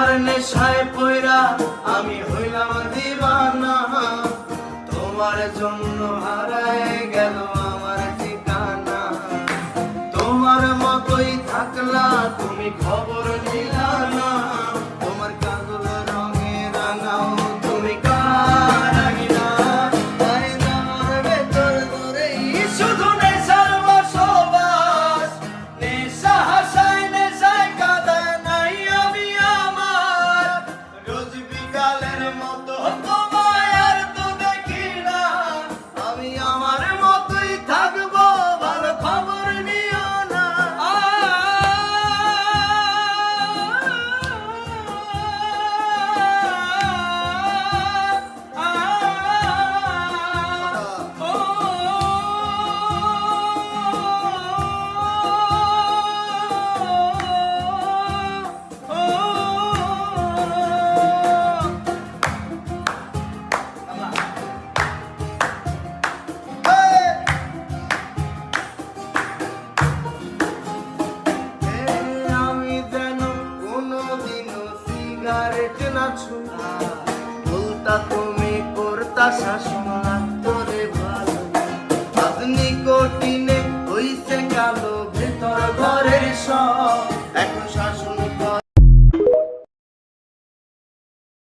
আর নেশায় পয়রা আমি হইলাম দিবানা। তোমার জন্য হারায় গেল আমার ঠিকানা। তোমার মতোই থাকলা, তুমি খবর রোজ বিকালের মতো। সিগারেট না ছুঁয়া। বলতা তুমি করতা, শাসন তোরে ভালো। আপনি কঠিনে হইছে কালো ভেতর ঘরের সব।